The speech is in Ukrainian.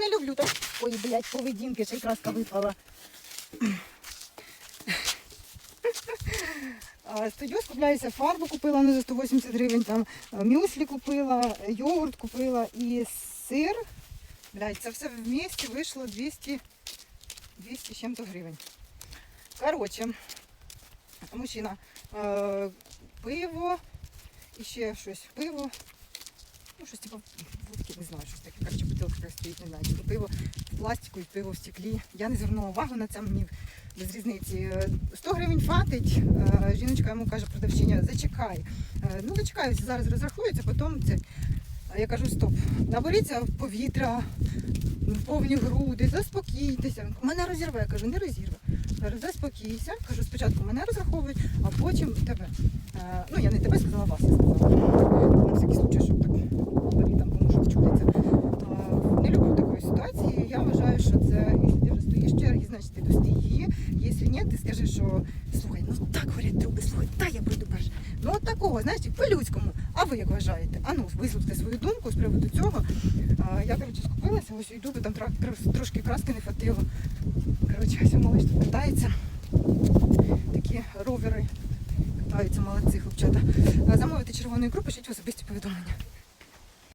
не люблю так. Ой, блядь, поведінки, ще й краска випала. Стою, скупляюся, фарбу купила ну, за 180 гривень, там е, мюслі купила, йогурт купила і сир. Блядь, це все в місті вийшло 200, 200 з чим-то гривень. Коротше, мужчина, е, пиво і ще щось. Пиво. Ну, щось типу не знаю, щось таке. Коротше, бутилка така стоїть, не знаю. Типу пиво в пластику і пиво в стеклі. Я не звернула увагу на це, мені без різниці. Е, 100 гривень фатить. Е, Жіночка йому каже, продавчиня, зачекай. Е, Ну, зачекаюся, зараз розрахується, потім це. Я кажу, стоп, наберіться повітря, в повні груди, заспокійтеся. Мене розірве, я кажу, не розірве. Заспокійся. Кажу, спочатку мене розраховують, а потім тебе. Е, ну, я не тебе сказала, вас я сказала. На всякий случай, щоб так говорити, там кому що вчудиться. Е, Не люблю такої ситуації. Я вважаю, що це, ти вже стоїш в черзі, значить ти достій. Якщо ні, ти скажи, що слухай, ну так говорять други, слухай, та я прийду перше. Ну от такого, знаєш, по-людському. А ви як вважаєте? А ну, висловте свою думку з приводу цього. А, я, коротше, скупилася, ось йду, бо там трошки краски не хватило. Коротше, ось малиш тут катається. Такі ровери катаються, молодці хлопчата. Замовити червону ікру, пишіть в особисті повідомлення.